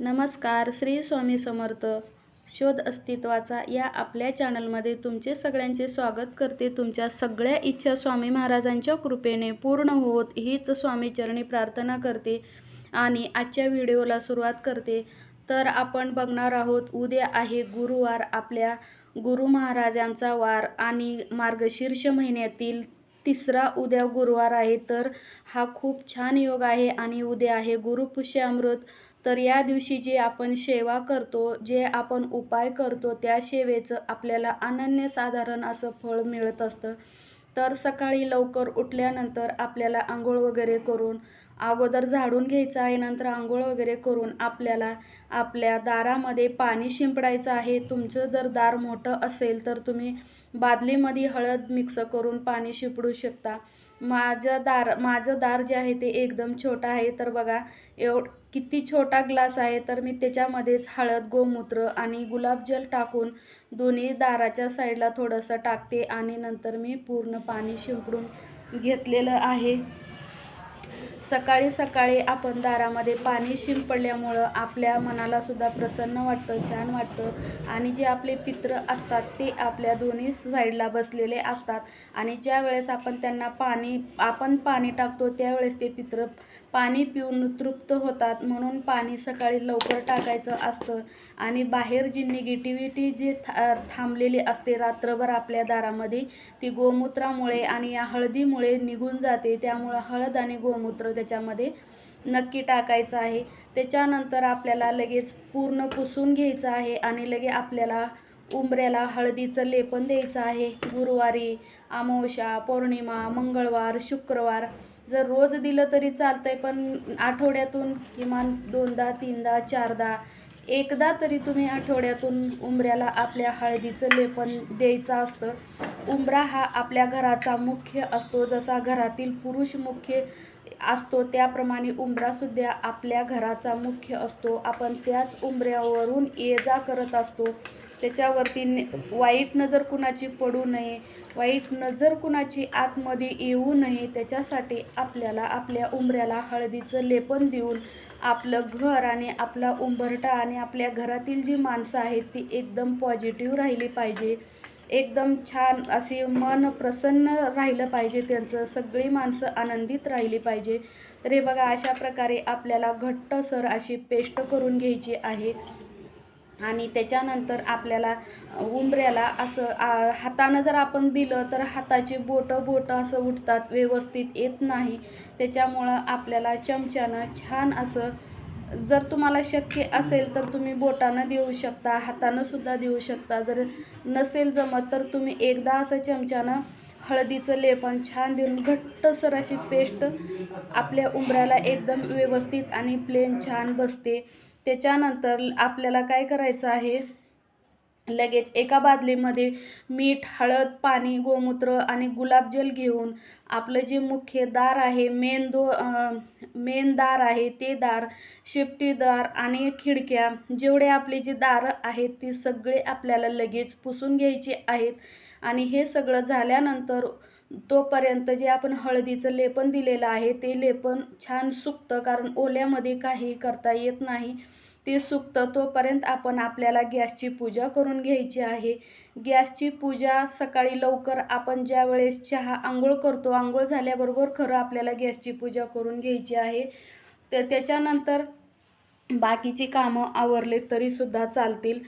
नमस्कार श्री स्वामी समर्थ. शोध अस्तित्वाचा या आपल्या चॅनलमध्ये तुमचे सगळ्यांचे स्वागत करते. तुमच्या सगळ्या इच्छा स्वामी महाराजांच्या कृपेने पूर्ण होत हीच स्वामीचरणी प्रार्थना करते आणि आजच्या व्हिडिओला सुरुवात करते. तर आपण बघणार आहोत उद्या आहे गुरुवार. आपल्या गुरु महाराजांचा वार आणि मार्गशीर्ष महिन्यातील तिसरा उद्या गुरुवार आहे. तर हा खूप छान योग आहे आणि उद्या आहे गुरुपुष्यामृत. अमृत तर या दिवशी जे आपण सेवा करतो जे आपण उपाय करतो त्या सेवेचं आपल्याला अनन्यसाधारण असं फळ मिळत असतं. तर सकाळी लवकर उठल्यानंतर आपल्याला आंघोळ वगैरे करून अगोदर झाडून घ्यायचं आहे नंतर आंघोळ वगैरे करून आपल्याला आपल्या दारामध्ये पाणी शिंपडायचं आहे. तुमचं जर दार मोठं असेल तर तुम्ही बादलीमध्ये हळद मिक्स करून पाणी शिंपडू शकता. माझं दार माझं दार जे आहे ते एकदम छोटं आहे. तर बघा एव किती छोटा ग्लास आहे तर मी त्याच्यामध्येच हळद गोमूत्र आणि गुलाबजल टाकून दोन्ही दाराच्या साईडला थोडंसं टाकते आणि नंतर मी पूर्ण पाणी शिंपडून घेतलेलं आहे. सकाळी सकाळी आपण दारामध्ये पाणी शिंपडल्यामुळं आपल्या मनालासुद्धा प्रसन्न वाटतं छान वाटतं. आणि जे आपले पित्र असतात ते आपल्या दोन्ही साईडला बसलेले असतात. आणि ज्या वेळेस आपण त्यांना पाणी आपण पाणी टाकतो त्यावेळेस ते पित्र पाणी पिऊन तृप्त होतात. म्हणून पाणी सकाळी लवकर टाकायचं असतं. आणि बाहेर जी निगेटिव्हिटी जी था थांबलेली असते रात्रभर आपल्या दारामध्ये ती गोमूत्रामुळे आणि या हळदीमुळे निघून जाते. त्यामुळं हळद आणि गोमूत्र त्याच्यामध्ये नक्की टाकायचं आहे. त्याच्यानंतर आपल्याला लगेच पूर्ण पुसून घ्यायचं आहे आणि लगे आपल्याला उंबऱ्याला हळदीचं लेपन द्यायचं आहे. गुरुवारी अमावस्या पौर्णिमा मंगळवार शुक्रवार जर रोज दिलं तरी चालतंय पण आठवड्यातून किमान दोनदा तीनदा चारदा एकदा तरी तुम्ही आठवड्यातून उंबऱ्याला आपल्या हळदीचं लेपन द्यायचं असतं. उंबरा हा आपल्या घराचा मुख्य असतो. जसा घरातील पुरुष मुख्य असतो त्याप्रमाणे उंबरासुद्धा आपल्या घराचा मुख्य असतो. आपण त्याच उंबऱ्यावरून ये जा करत असतो. त्याच्यावरती ने वाईट नजर कुणाची पडू नये. वाईट नजर कुणाची आतमध्ये येऊ नये त्याच्यासाठी आपल्याला आपल्या उंबऱ्याला हळदीचं लेपन देऊन आपलं घर आणि आपला उंबरटा आणि आपल्या घरातील जी माणसं आहेत ती एकदम पॉझिटिव्ह राहिली पाहिजे. एकदम छान असे मन प्रसन्न राहिलं पाहिजे त्यांचं. सगळी माणसं आनंदित राहिली पाहिजे. तर हे बघा अशा प्रकारे आपल्याला घट्टसर अशी पेस्ट करून घ्यायची आहे. आणि त्याच्यानंतर आपल्याला उंबऱ्याला असं हातानं जर आपण दिलं तर हाताची बोटं बोटं असं उठतात व्यवस्थित येत नाही. त्याच्यामुळं आपल्याला चमच्यानं छान असं जर तुम्हाला शक्य असेल तर तुम्ही बोटानं देऊ शकता हातानंसुद्धा देऊ शकता. जर नसेल जमत तर तुम्ही एकदा असं चमच्यानं हळदीचं लेपन छान देऊन घट्टसर अशी पेस्ट आपल्या उंबऱ्याला एकदम व्यवस्थित आणि प्लेन छान बसते. त्याच्यानंतर आपल्याला काय करायचं आहे? लगेच एका बादलीमध्ये मीठ हळद पाणी गोमूत्र आणि गुलाबजल घेऊन आपलं जे मुख्य दार आहे मेन दो मेन दार आहे ते दार शेपटी दार आणि खिडक्या जेवढे आपले जे दारं आहेत ती सगळे आपल्याला लगेच पुसून घ्यायचे आहेत. आणि हे सगळं झाल्यानंतर तोपर्यंत जे आपण हळदीचं लेपन दिलेलं आहे ते लेपन छान सुकतं कारण ओल्यामध्ये काही करता येत नाही. ते सुकतं तोपर्यंत आपण आपल्याला गॅसची पूजा करून घ्यायची आहे. गॅसची पूजा सकाळी लवकर आपण ज्या वेळेस चहा आंघोळ करतो आंघोळ झाल्याबरोबर खरं आपल्याला गॅसची पूजा करून घ्यायची आहे. तर त्याच्यानंतर बाकीची कामं आवरले तरीसुद्धा चालतील.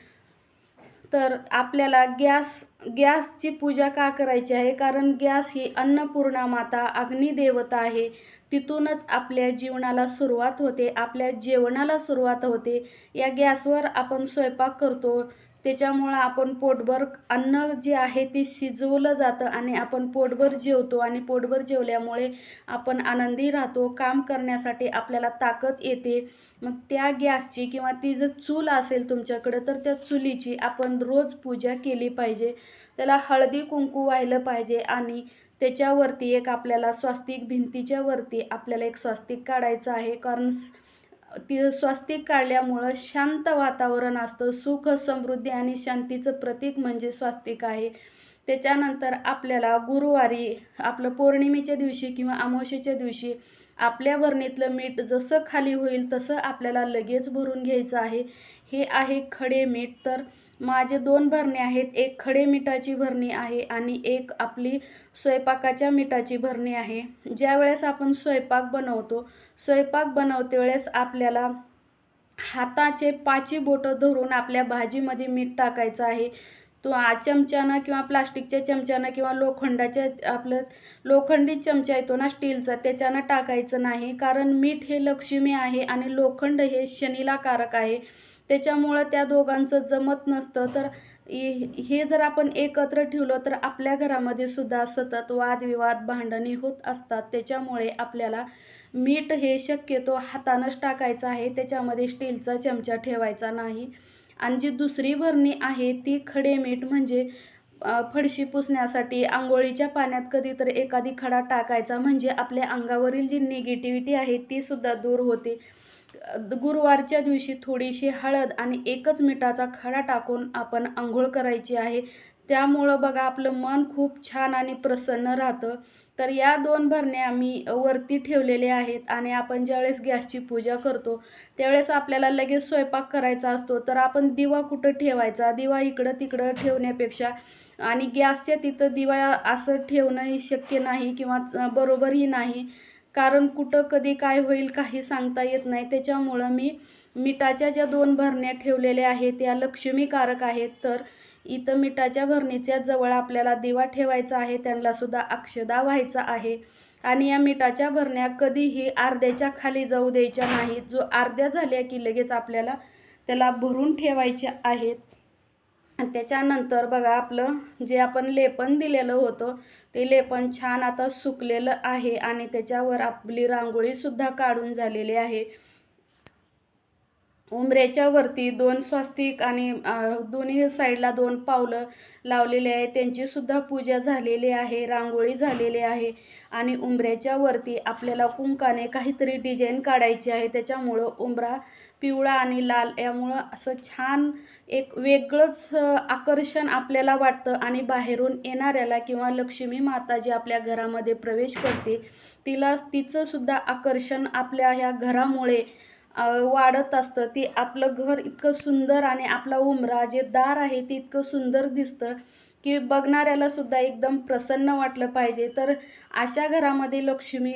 तर आपल्याला गॅस गॅसची पूजा का करायची आहे? कारण गॅस ही अन्नपूर्णा माता अग्निदेवता आहे. तिथूनच आपल्या जीवनाला सुरुवात होते. आपल्या जेवणाला सुरुवात होते. या गॅसवर आपण स्वयंपाक करतो. त्याच्यामुळं आपण पोटभर अन्न जे आहे ते शिजवलं जातं आणि आपण पोटभर जेवतो आणि पोटभर जेवल्यामुळे आपण आनंदी राहतो काम करण्यासाठी आपल्याला ताकद येते. मग त्या गॅसची किंवा ती जर चूल असेल तुमच्याकडं तर त्या चुलीची आपण रोज पूजा केली पाहिजे. त्याला हळदी कुंकू व्हायला पाहिजे आणि त्याच्यावरती एक आपल्याला स्वास्तिक भिंतीच्यावरती आपल्याला एक स्वास्तिक काढायचं आहे. कारण ती स्वास्तिक काढल्यामुळं शांत वातावरण असतं सुख समृद्धी आणि शांतीचं प्रतीक म्हणजे स्वास्तिक आहे. त्याच्यानंतर आपल्याला गुरुवारी आपलं पौर्णिमेच्या दिवशी किंवा अमावशेच्या दिवशी आपल्या भरणीतलं मीठ जसं खाली होईल तसं आपल्याला लगेच भरून घ्यायचं आहे. हे आहे खडे मीठ. तर माझे दोन भरणे आहेत. एक खडे मिठाची भरणी आहे आणि एक आपली स्वयंपाकाच्या मिठाची भरणी आहे. ज्या वेळेस आपण स्वयंपाक बनवतो स्वयंपाक बनवते वेळेस आपल्याला हाताचे पाची बोटं धरून आपल्या भाजीमध्ये मीठ टाकायचं आहे. तो चमच्यानं किंवा प्लास्टिकच्या चमच्यानं किंवा लोखंडाच्या आपलं लोखंडी चमचा येतो ना स्टीलचा त्याच्यानं टाकायचं नाही. कारण मीठ हे लक्ष्मी आहे आणि लोखंड हे शनीला कारक आहे. त्याच्यामुळं त्या दोघांचं जमत नसतं. तर हे जर आपण एकत्र ठेवलं तर आपल्या घरामध्ये सुद्धा सतत वादविवाद भांडणे होत असतात. त्याच्यामुळे आपल्याला मीठ हे शक्यतो हातानंच टाकायचं आहे. त्याच्यामध्ये स्टीलचा चमचा ठेवायचा नाही. आणि जी दुसरी भरणी आहे ती खडे मीठ म्हणजे फडशी पुसण्यासाठी आंघोळीच्या पाण्यात कधीतरी एखादी खडा टाकायचा. म्हणजे आपल्या अंगावरील जी निगेटिव्हिटी आहे ती सुद्धा दूर होते. गुरुवारच्या दिवशी थोडीशी हळद आणि एकच मिठाचा खडा टाकून आपण आंघोळ करायची आहे. त्यामुळं बघा आपलं मन खूप छान आणि प्रसन्न राहतं. तर या दोन भरण्या मी वरती ठेवलेल्या आहेत आणि आपण ज्यावेळेस गॅसची पूजा करतो त्यावेळेस आपल्याला लगेच स्वयंपाक करायचा असतो. तर आपण दिवा कुठं ठेवायचा? दिवा इकडं तिकडं ठेवण्यापेक्षा आणि गॅसच्या तिथं दिवा असं ठेवणंही शक्य नाही किंवा बरोबरही नाही. कारण कुठं कधी काय होईल काही सांगता येत नाही. त्याच्यामुळं मी मिठाच्या ज्या दोन भरण्या ठेवलेल्या आहेत त्या लक्ष्मीकारक आहेत. तर इथं मिठाच्या भरणीच्या जवळ आपल्याला दिवा ठेवायचा आहे त्यांनासुद्धा अक्षदा व्हायचा आहे. आणि या मिठाच्या भरण्या कधीही अर्ध्याच्या खाली जाऊ द्यायच्या नाहीत. जो अर्ध्या झाल्या की लगेच आपल्याला त्याला भरून ठेवायच्या आहेत. त्याच्यानंतर बघा आपलं जे आपण लेपन दिलेलं होतं ते लेपन छान आता सुकलेलं आहे आणि त्याच्यावर आपली रांगोळीसुद्धा काढून झालेली आहे. उंबऱ्याच्या वरती दोन स्वास्तिक आणि दोन्ही साईडला दोन पावलं लावलेले आहे त्यांचीसुद्धा पूजा झालेली आहे रांगोळी झालेली आहे आणि उंबऱ्याच्या वरती आपल्याला कुंकाने काहीतरी डिझाईन काढायची आहे. त्याच्यामुळं उंबरा पिवळा आणि लाल यामुळं असं छान एक वेगळंच आकर्षण आपल्याला वाटतं आणि बाहेरून येणाऱ्याला किंवा लक्ष्मी माता जी आपल्या घरामध्ये प्रवेश करते तिला तिचंसुद्धा आकर्षण आपल्या ह्या घरामुळे वाढत असतं. ते आपलं घर इतकं सुंदर आणि आपला उमरा जे दार आहे ते इतकं सुंदर दिसतं की बघणाऱ्याला सुद्धा एकदम प्रसन्न वाटलं पाहिजे. तर अशा घरामध्ये लक्ष्मी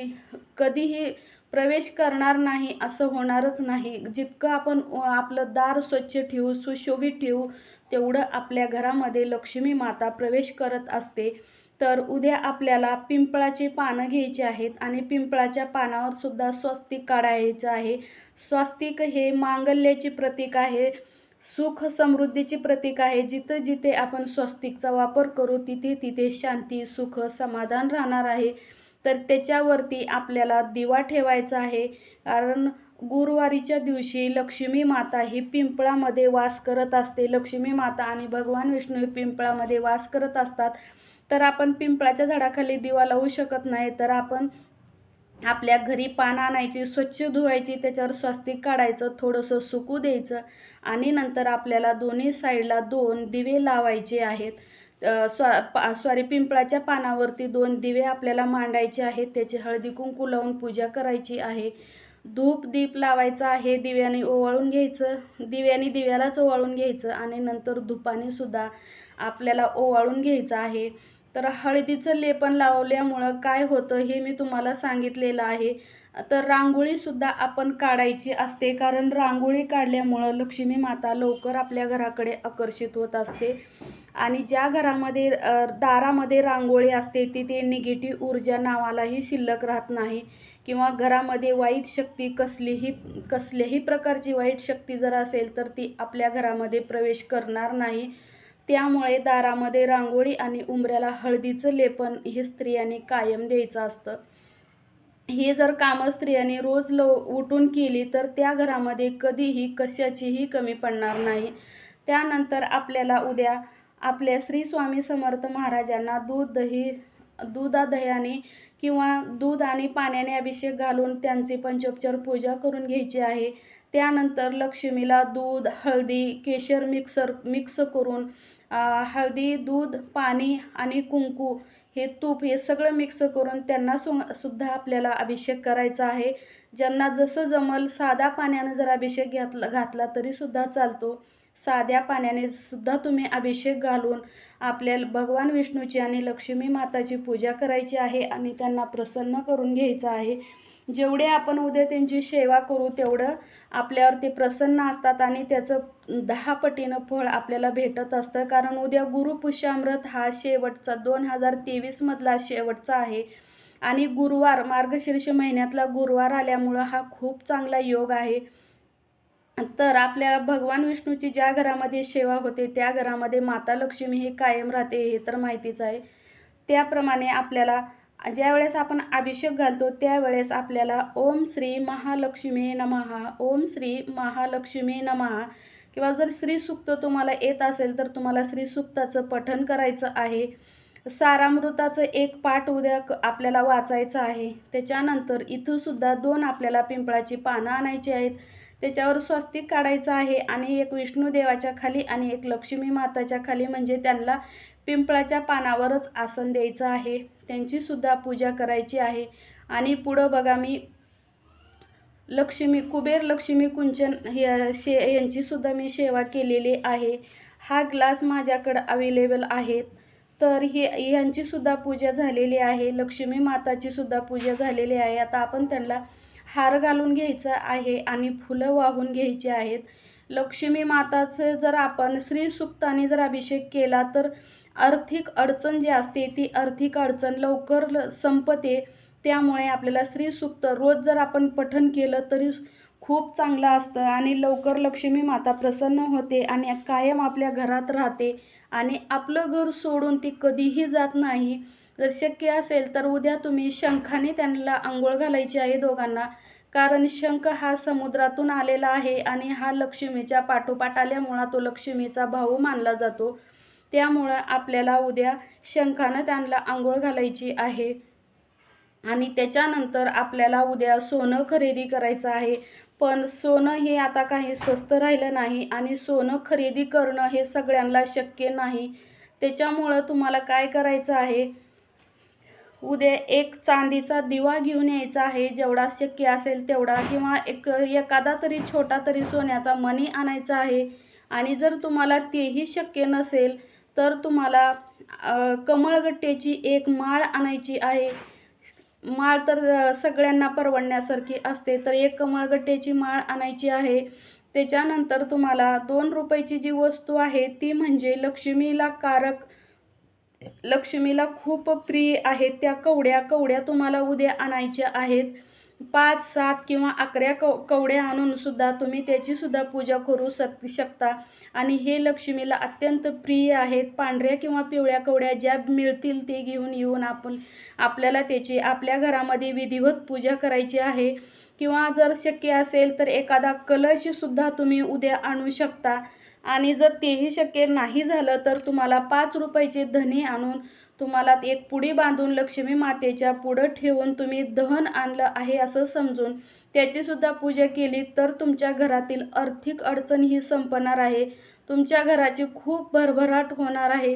कधीही प्रवेश करणार नाही असं होणारच नाही. जितकं आपण आपलं दार स्वच्छ ठेवू सुशोभित ठेवू तेवढं आपल्या घरामध्ये लक्ष्मी माता प्रवेश करत असते. तर उद्या आपल्याला पिंपळाची पानं घ्यायची आहेत आणि पिंपळाच्या पानावर सुद्धा स्वस्तिक काढायचं आहे. स्वास्तिक हे मांगल्याचे प्रतीक आहे. सुख समृद्धीचे प्रतीक आहे. जिथं जिथे आपण स्वस्तिकचा वापर करू तिथे तिथे शांती सुख समाधान राहणार आहे. तर त्याच्यावरती आपल्याला दिवा ठेवायचा आहे. कारण गुरुवारीच्या दिवशी लक्ष्मी माता ही पिंपळामध्ये वास करत असते. लक्ष्मी माता आणि भगवान विष्णू पिंपळामध्ये वास करत असतात. तर आपण पिंपळाच्या झाडाखाली दिवा लावू शकत नाही. तर आपण आपल्या घरी पानं आणायची स्वच्छ धुवायची त्याच्यावर स्वस्तिक काढायचं थोडंसं सुकू द्यायचं आणि नंतर आपल्याला दोन्ही साईडला दोन दिवे लावायचे आहेत. स्वा पा सॉरी पिंपळाच्या पानावरती दोन दिवे आपल्याला मांडायचे आहेत. त्याची हळदी कुंकू लावून पूजा करायची आहे. धूप दीप लावायचा आहे दिव्याने ओवाळून घ्यायचं दिव्याने दिव्यालाच ओवाळून घ्यायचं आणि नंतर धुपाने सुद्धा आपल्याला ओवाळून घ्यायचं आहे. तर हळदीचं लेपन लावल्यामुळं काय होतं हे मी तुम्हाला सांगितलेलं आहे. तर रांगोळीसुद्धा आपण काढायची असते. कारण रांगोळी काढल्यामुळं लक्ष्मी माता लवकर आपल्या घराकडे आकर्षित होत असते. आणि ज्या घरामध्ये दारामध्ये रांगोळी असते तिथे निगेटिव्ह ऊर्जा नावालाही शिल्लक राहत नाही. किंवा घरामध्ये वाईट शक्ती कसलीही कसल्याही प्रकारची वाईट शक्ती जर असेल तर ती आपल्या घरामध्ये प्रवेश करणार नाही. त्यामुळे दारामध्ये रांगोळी आणि उंबऱ्याला हळदीचं लेपन हे स्त्रियांनी कायम द्यायचं असतं. हे जर कामं स्त्रियांनी रोज लव उठून केली तर त्या घरामध्ये कधीही कशाचीही कमी पडणार नाही. त्यानंतर आपल्याला उद्या आपल्या श्री स्वामी समर्थ महाराजांना दूध दही दुधा दह्याने किंवा दूध आणि पाण्याने अभिषेक घालून त्यांची पंचोपचार पूजा करून घ्यायची आहे. त्यानंतर लक्ष्मीला दूध हळदी केशर मिक्सर मिक्स करून हळदी दूध पाणी आणि कुंकू हे तूप हे सगळं मिक्स करून त्यांना सु सुद्धा आपल्याला अभिषेक करायचा आहे. ज्यांना जसं जमल साधा पाण्यानं जर अभिषेक घातला घातला तरीसुद्धा चालतो. साध्या पाण्याने सुद्धा तुम्ही अभिषेक घालून आपल्याला भगवान विष्णूची आणि लक्ष्मी माताची पूजा करायची आहे आणि त्यांना प्रसन्न करून घ्यायचं आहे. जेवढे आपण उद्या त्यांची सेवा करू तेवढं आपल्यावर ते प्रसन्न असतात आणि त्याचं दहा पटीनं फळ आपल्याला भेटत असतं. कारण उद्या गुरुपुष्यामृत हा शेवटचा दोन हजार तेवीसमधला शेवटचा आहे. आणि गुरुवार मार्गशीर्ष महिन्यातला गुरुवार आल्यामुळं हा खूप चांगला योग आहे. तर आपल्या भगवान विष्णूची ज्या घरामध्ये सेवा होते त्या घरामध्ये माता लक्ष्मी ही कायम राहते हे तर माहितीच आहे. त्याप्रमाणे आपल्याला ज्यावेळेस आपण अभिषेक घालतो त्यावेळेस आपल्याला ओम श्री महालक्ष्मी नमहा ओम श्री महालक्ष्मी नमहा किंवा जर श्रीसुक्त तुम्हाला येत असेल तर तुम्हाला श्रीसुक्ताचं पठन करायचं आहे. सारामृताचं एक पाठ उद्या आपल्याला वाचायचं आहे. त्याच्यानंतर इथंसुद्धा दोन आपल्याला पिंपळाची पानं आणायची आहेत. त्याच्यावर स्वस्तिक काढायचं आहे आणि एक विष्णुदेवाच्या खाली आणि एक लक्ष्मी माताच्या खाली. म्हणजे त्यांना पिंपळाच्या पानावरच आसन द्यायचं आहे. त्यांचीसुद्धा पूजा करायची आहे. आणि पुढं बघा मी लक्ष्मी कुबेर लक्ष्मी कुंचन हे शे यांचीसुद्धा मी सेवा केलेली आहे. हा ग्लास माझ्याकडं अवेलेबल आहेत तर हे यांचीसुद्धा पूजा झालेली आहे. लक्ष्मी माताचीसुद्धा पूजा झालेली आहे. आता आपण त्यांना हार घालून घ्यायचा आहे आणि फुलं वाहून घ्यायची आहेत. लक्ष्मी माताचं जर आपण श्रीसुक्ताने जर अभिषेक केला तर आर्थिक अडचण जी असते ती आर्थिक अडचण लवकर ल संपते. त्यामुळे आपल्याला श्रीसुक्त रोज जर आपण पठण केलं तरी खूप चांगलं असतं आणि लवकर लक्ष्मी माता प्रसन्न होते आणि कायम आपल्या घरात राहते आणि आपलं घर सोडून ती कधीही जात नाही. जर शक्य असेल तर उद्या तुम्ही शंखाने त्यांना आंघोळ घालायची आहे दोघांना. कारण शंख हा समुद्रातून आलेला आहे आणि हा लक्ष्मीच्या पाठोपाठ आल्यामुळं तो लक्ष्मीचा भाऊ मानला जातो. त्यामुळं आपल्याला उद्या शंखानं त्यांना आंघोळ घालायची आहे. आणि त्याच्यानंतर आपल्याला उद्या सोनं खरेदी करायचं आहे. पण सोनं हे आता काही स्वस्त राहिलं नाही आणि सोनं खरेदी करणं हे सगळ्यांना शक्य नाही. त्याच्यामुळं तुम्हाला काय करायचं आहे? उद्या एक चांदीचा दिवा घेऊन यायचा आहे. जेवढा शक्य असेल तेवढा किंवा एक एखादा तरी छोटा तरी सोन्याचा मणी आणायचा आहे. आणि जर तुम्हाला तेही शक्य नसेल तर तुम्हाला कमळगट्ट्याची एक माळ आणायची आहे. माळ तर सगळ्यांना परवडण्यासारखी असते तर एक कमळगट्ट्याची माळ आणायची आहे. त्याच्यानंतर तुम्हाला दोन रुपयाची जी वस्तू आहे ती म्हणजे लक्ष्मीला कारक लक्ष्मीला खूप प्रिय आहेत त्या कवड्या कवड्या तुम्हाला उद्या आणायच्या आहेत. पाच सात किंवा अकरा कव कवड्या आणूनसुद्धा तुम्ही त्याचीसुद्धा पूजा करू शक शकता. आणि हे लक्ष्मीला अत्यंत प्रिय आहेत. पांढऱ्या किंवा पिवळ्या कवड्या ज्या मिळतील ते घेऊन येऊन आपण आपल्याला त्याची आपल्या घरामध्ये विधिवत पूजा करायची आहे. किंवा जर शक्य असेल तर एखादा कलशसुद्धा तुम्ही उद्या आणू शकता. आणि जर तेही शक्य नाही झालं तर तुम्हाला पाच रुपयाचे धने आणून तुम्हाला एक पुडी बांधून लक्ष्मी मातेच्या पुढं ठेवून तुम्ही दहन आणलं आहे असं समजून त्याचीसुद्धा पूजा केली तर तुमच्या घरातील आर्थिक अडचण ही संपणार आहे. तुमच्या घराची खूप भरभराट होणार आहे.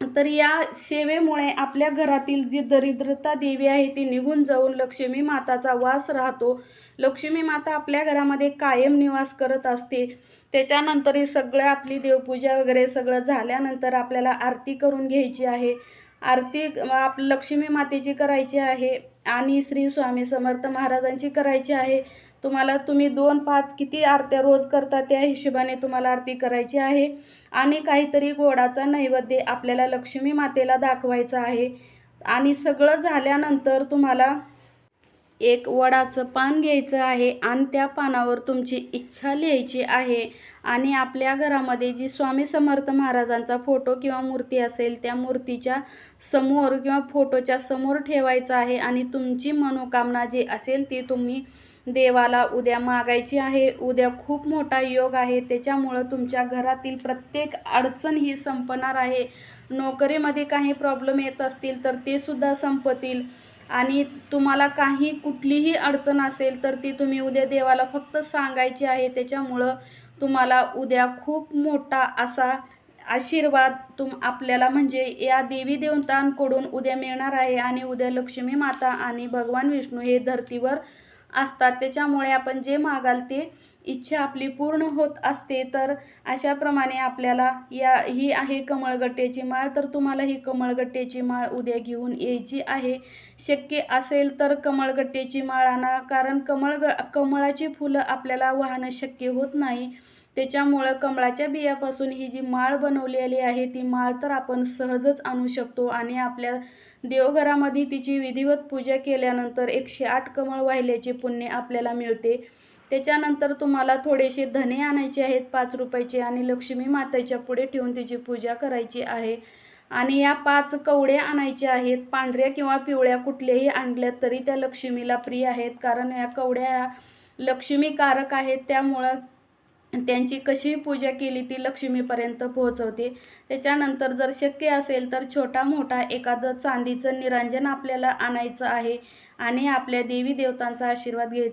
तर या सेवेमुळे आपल्या घरातील जी दरिद्रता देवी आहे ती निघून जाऊन लक्ष्मी माताचा वास राहतो. लक्ष्मी माता आपल्या घरामध्ये कायम निवास करत असते. त्याच्यानंतर ही सगळं आपली देवपूजा वगैरे सगळं झाल्यानंतर आपल्याला आरती करून घ्यायची आहे. आरती आप लक्ष्मी मातेची करायची आहे आणि श्री स्वामी समर्थ महाराजांची करायची आहे. तुम्हाला तुम्ही दोन पाच किती आरत्या रोज करता त्या हिशोबाने तुम्हाला आरती करायची आहे. आणि काहीतरी गोडाचा नैवेद्य आपल्याला लक्ष्मी मातेला दाखवायचा आहे. आणि सगळं झाल्यानंतर तुम्हाला एक वडाचं पान घ्यायचं आहे आणि त्या पानावर तुमची इच्छा लिहायची आहे. आणि आपल्या घरामध्ये जी स्वामी समर्थ महाराजांचा फोटो किंवा मूर्ती असेल त्या मूर्तीच्या समोर किंवा फोटोच्या समोर ठेवायचं आहे. आणि तुमची मनोकामना जी असेल ती तुम्ही देवाला उद्या मागायची आहे. उद्या खूप मोठा योग आहे. त्याच्यामुळं तुमच्या घरातील प्रत्येक अडचण ही संपणार आहे. नोकरीमध्ये काही प्रॉब्लेम येत असतील तर ते सुद्धा संपतील. आणि तुम्हाला काही कुठलीही अडचण असेल तर ती तुम्ही उद्या देवाला फक्त सांगायची आहे. त्याच्यामुळं तुम्हाला उद्या खूप मोठा असा आशीर्वाद तुम आपल्याला म्हणजे या देवी देवतांकडून उद्या मिळणार आहे. आणि उद्या लक्ष्मी माता आणि भगवान विष्णू हे धर्तीवर असतात. त्याच्यामुळे आपण जे मागाल ते इच्छा आपली पूर्ण होत असते. तर अशाप्रमाणे आपल्याला या ही आहे कमळगट्ट्याची माळ. तर तुम्हाला ही कमळगट्ट्याची माळ उद्या घेऊन यायची आहे. शक्य असेल तर कमळगट्ट्याची माळ आणा. कारण कमळ कमळाची फुलं आपल्याला वाहणं शक्य होत नाही. त्याच्यामुळं कमळाच्या बियापासून ही जी माळ बनवलेली आहे ती माळ तर आपण सहजच आणू शकतो आणि आपल्या देवघरामध्ये तिची विधिवत पूजा केल्यानंतर एकशे आठ कमळ वाहिल्याचे पुण्य आपल्याला मिळते. त्याच्यानंतर तुम्हाला थोडेसे धने आणायचे आहेत पाच रुपयाचे आणि लक्ष्मी मातेच्या पुढे ठेवून तिची पूजा करायची आहे. आणि या पाच कवड्या आणायच्या आहेत पांढऱ्या किंवा पिवळ्या कुठल्याही आणल्या तरी त्या लक्ष्मीला प्रिय आहेत. कारण या कवड्या ह्या लक्ष्मीकारक आहेत त्यामुळं त्यांची कशी पूजा केली ती लक्ष्मीपर्यंत पोहोचवते. त्याच्यानंतर जर शक्य असेल तर छोटा मोठा एखादं चांदीचं निरांजन आपल्याला आणायचं आहे आणि आपल्या देवी देवतांचा आशीर्वाद घ्यायचा